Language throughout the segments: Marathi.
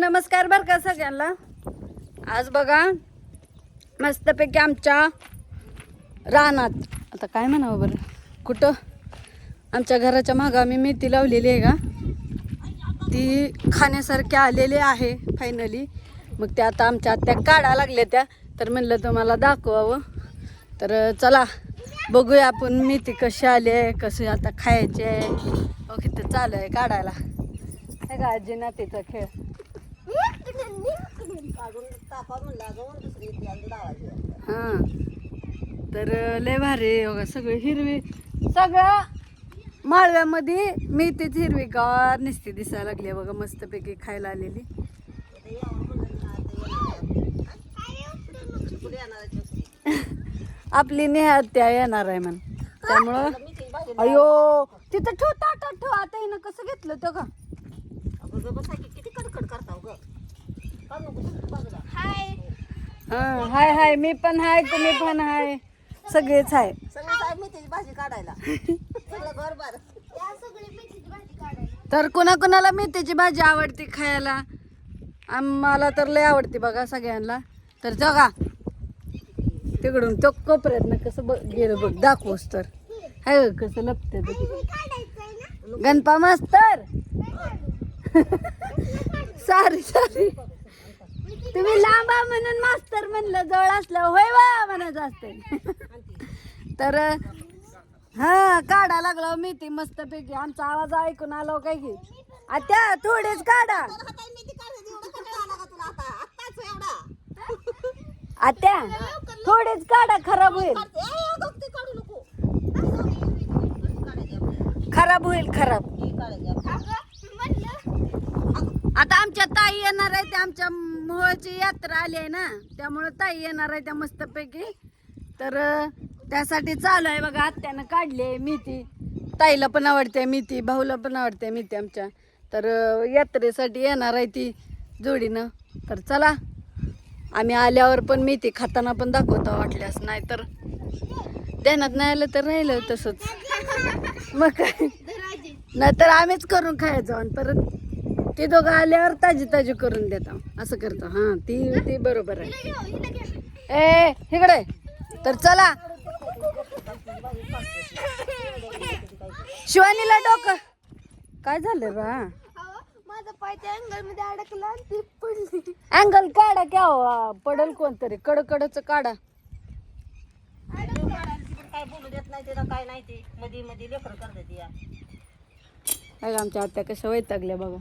नमस्कार बरं का सगळ्यांना. आज बघा मस्तपैकी आमच्या रानात आता काय म्हणावं बरं कुठं? आमच्या घराच्या मागं आम्ही मेथी लावलेली आहे का? ती खाण्यासारखी आलेली आहे फायनली मग त्या आता आमच्या आत्या काढा लागल्या त्या. तर म्हणलं तुम्हाला दाखवावं. तर चला बघूया आपण मेथी कशी आली आहे कशी आता खायची आहे. ओके तर चालू आहे काढायला. हे का आजी नातीचा खेळ. हां. तर लय भारी बघा सगळं हिरवी सगळं माळव्यामध्ये मेथीच हिरवी गार निसती दिसायला लागली आहे बघा मस्तपैकी खायला आलेली. आपली नेहात्या येणार आहे म्हण. त्यामुळं अयो तिथं ठेव ताटात ठेव आता हिनं कसं घेतलं तो का किती कडकड करता ग हां हाय हाय मी पण हाय तुम्ही पण हाय. सगळेच आहे सगळं साहेब मेथीची भाजी काढायला तर मेथीची भाजी आवडते खायला? आम्हाला तर लय आवडते बघा सगळ्यांना. तर जगा. तिकडून तो कोपऱ्यातनं कसं बघ गेलं बघ दाखवस तर. हाय कसं लपते गणपा मास्तर. सारी सारी. तुम्ही लांबा म्हणून मास्तर म्हणलं जवळ असलं होय वा म्हणत असते तर हा काढा लागला हो मी ती मस्त पैकी आमचा आवाज ऐकून आलो हो काय की आता थोडेच काढा. आता आत्या थोडेच काढा खराब होईल. खराब होईल खराब. आता आमच्या ताई येणार आहे ते आमच्या मोहची यात्रा आली आहे ना त्यामुळे ताई येणार आहे त्या मस्तपैकी. तर त्यासाठी चालू आहे बघा आत्यानं काढली आहे मेथी. ताईला पण आवडते मेथी भाऊला पण आवडते मेथी आमच्या. तर यात्रेसाठी येणार आहे ती जोडीनं. तर चला आम्ही आल्यावर पण मेथी खाताना पण दाखवतो वाटल्यास नाही तर ध्यानात नाही आलं तर राहिलं तसंच. मग काय? नाहीतर आम्हीच करून खायचो आणि परत ते दोघं आल्यावर ताजी ताजी करून देतो. असं करतो. हां ती ती बरोबर आहे. ए इकडे. तर चला. शिवानीला डोकं. काय झालं बा माझा पाय त्या अँगलमध्ये अडकला आणि ती पडली. अँगल काढा क्या हो, पडल कोणतरी. कडकडच काढा. काय बोलू देत नाही तिला काय नाही ते. मध्ये मध्ये लेकर करते या बघा आमच्या आत्या कशा वैतागल्या बघा.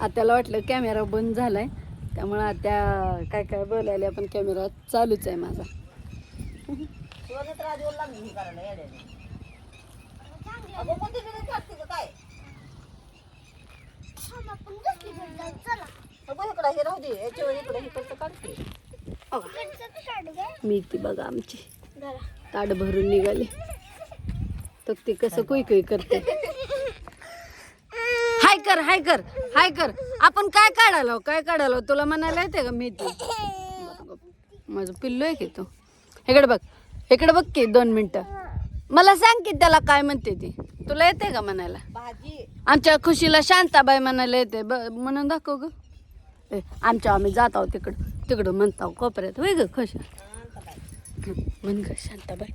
आत्याला वाटलं कॅमेरा बंद झालाय. त्यामुळे आत्या काय काय बोलायला पण कॅमेरा चालूच आहे माझा. मी ती बघा आमची. ताट भरून निघाली. तर ती कसं कुई कुई करते. कर हाय कर हाय कर. आपण काय काढालो काय काढालो तुला म्हणायला येते का मी ती माझं पिल्लू आहे की तू. इकडे बघ इकडे बघ की दोन मिनिटं. मला सांग की त्याला काय म्हणते ती. तुला येते का म्हणायला? भाजी. आमच्या खुशीला शांताबाई म्हणायला येते. ब म्हणून दाखव ग. ए, आमच्या आम्ही जात आहोत तिकडं. तिकडं म्हणत आहो कोपऱ्यात. होय ग खुश. म्हण ग शांताबाई.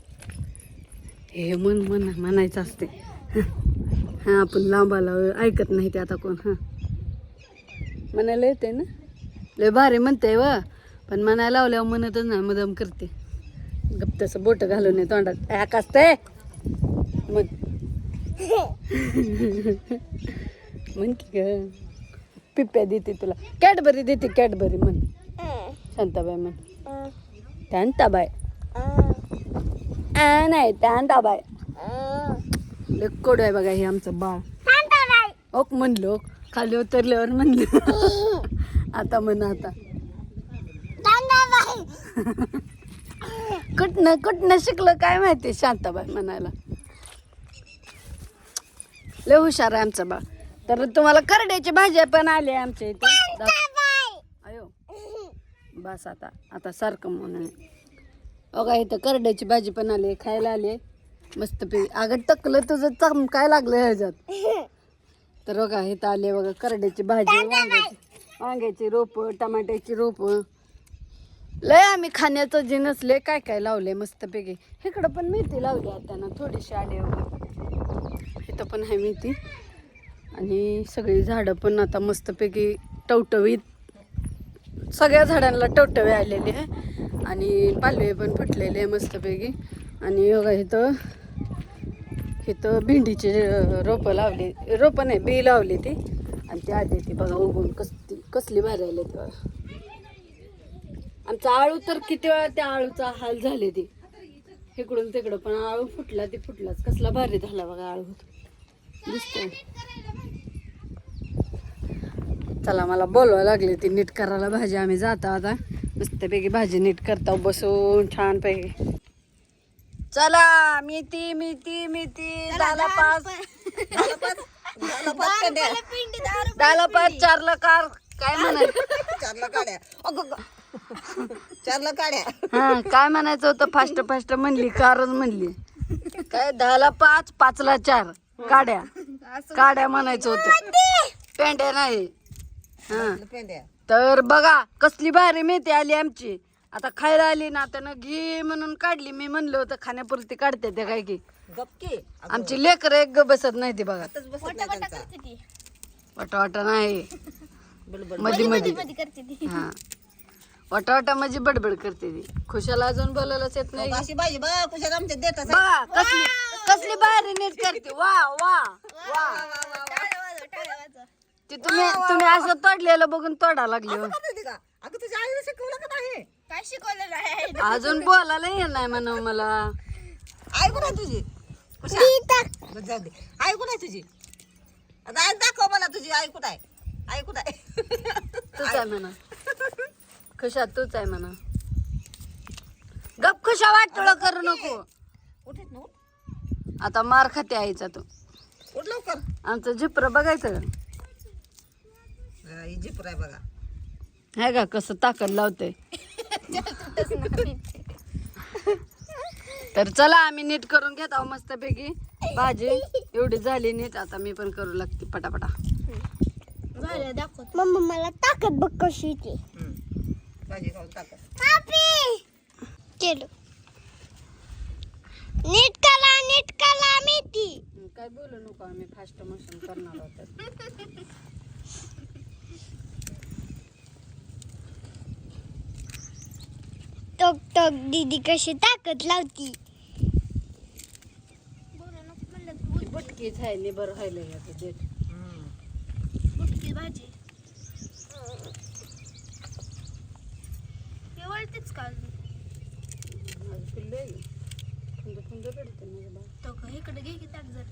हे म्हण म्हण म्हणायचं असते. हां आपण लांबाला ऐकत नाही ते आता कोण हां. म्हणायला येते ना लय भारी म्हणते व पण म्हणायला लावल्यावर म्हणतच नाही मदम करते. गप तसं बोट घालून तोंडात. असते म्हण. म्हण की ग. पिप्प्या देते तुला. कॅडबरी देते कॅडबरी म्हण. शांताबाई म्हण. शांताबाई. नाही शांताबाई. लय कडू आहे बघा हे आमचं बाळ. ओक म्हणलो खाली उतरल्यावर म्हणलं. आता म्हण आता. कुठनं कुठनं शिकलं काय माहिती? शांताबाई म्हणायला. लय हुशार आहे आमचा बाळ. तर तुम्हाला करड्याची भाजी पण आली आहे आमच्या इथे. अयो. बस आता आता सारखं म्हणून. बघा इथं करड्याची भाजी पण आली आहे खायला आली आहे. मस्त पे अगं टकलं तुझं चमकाय लागलं ह्याच्यात? तर बघा इथं आले बघा करड्याची भाजी वांग्याची वांग्याची रोपं टमाट्याची रोपं. लय आम्ही खाण्याचं जिनस लय काय काय लावले मस्तपैकी. इकडं पण मेथी लावली आता ना थोडीशी आले इथं पण आहे मेथी. आणि सगळी झाडं पण आता मस्तपैकी टवटवीत. सगळ्या झाडांना टवटवे आलेले आहे. आणि पालवे पण फुटलेले आहे मस्तपैकी. आणि बघा इथं इथं भेंडीचे रोपं लावली रोपं नाही बी लावली ती. आणि ती आधी ती बघा उगून कसली कसली भारी आली ती बघा. आमचा आळू तर किती वेळा त्या आळूचा हाल झाले ती. इकडून तिकडं पण आळू फुटला ती फुटलाच. कसला भारी झाला बघा आळू. दिसतोय. चला मला बोलवा लागले ती नीट करायला भाजी. आम्ही जातो आता. मस्तपैकी भाजी नीट करता बसून छान पैकी चला मेथी मेथी मेथी झाला पाच झालं पाच झालं पाच पेंड्या पिंडी दारू झाला पाच चारला कार काय म्हणायचं चारला काड्या अगं ग. चारला काड्या हा काय म्हणायचं होतं? फास्ट फास्ट म्हणली कारच म्हणली. काय? दहाला पाच पाचला चार. काड्या काड्या म्हणायचं होतं. पेंड्या नाही. हा. पेंड्या. तर बघा कसली भारी मेथी आली आमची. आता खायला आली ना त्यानं घे म्हणून काढली. मी म्हणलं होतं खाण्यापुरती काढते ते काय की. गपकी. आमची लेकर एक ग बसत नाही ती बघा. आताच बसत नाही त्यांचा. ती. वाटा वाटा नाही. बडबड. मधी मधी मध्ये करते ती. हा. वाटा वाटा माझी बडबड करते ती. खुशाला अजून बोलायलाच येत नाही. अशी बाई बा कुशाल आमच्या देतात बघा कसली कसली भारी नीट करते. वा वा वा. ती तुम्ही तुम्ही असं तोडलेलं बघून तोडा लागली हो. का? अगं तुझ्या आईने शिकवलं का नाही? काय अजून बोलायला येत नाही म्हणून मला. कुठे आहे तुझी. जाऊ दे. कुठे आहे तुझी. आता आई दाखव मला तुझी. आहे आई कुठे आहे तूच आहे म्हणा. खुशा तूच आहे म्हणा. गप खुशा वाटोळ करू नको. उठेत ना उठ. आता मार खाते आईचा तू. उठ लवकर. आमचं झिपर बघायचं का? हा, ही जिपर आहे बघा. आहे का कसं ताकद लावते तर चला आम्ही नीट करून घेत आहो मस्तपैकी. भाजी एवढी झाली नीट आता मी पण करू लागते पटापटा. मम्मा मला ताकद बघ कशी हम्म. भाजी केलो. नीट कला नीट कला मेथी. काय बोलू नको आम्ही फास्ट मोशन करणार आहोत. टोक टोक दीदी कशी ताकद लावती. बुटकीच आहे निबर व्हायला याचं देठ बुटकी भाजी. का फुंद फुंद बाळ. तो का इकडे घे की ताट जर.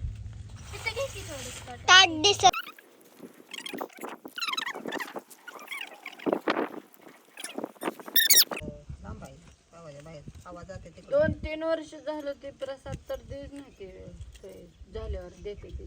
इथं घे की थोडं ताट दिसत लांब आहे आवाज आहे बाहेर आवाज जाते तिकडे दोन तीन वर्ष झालं ते प्रसाद तर देत नाही ते ते झाल्यावर देते ते.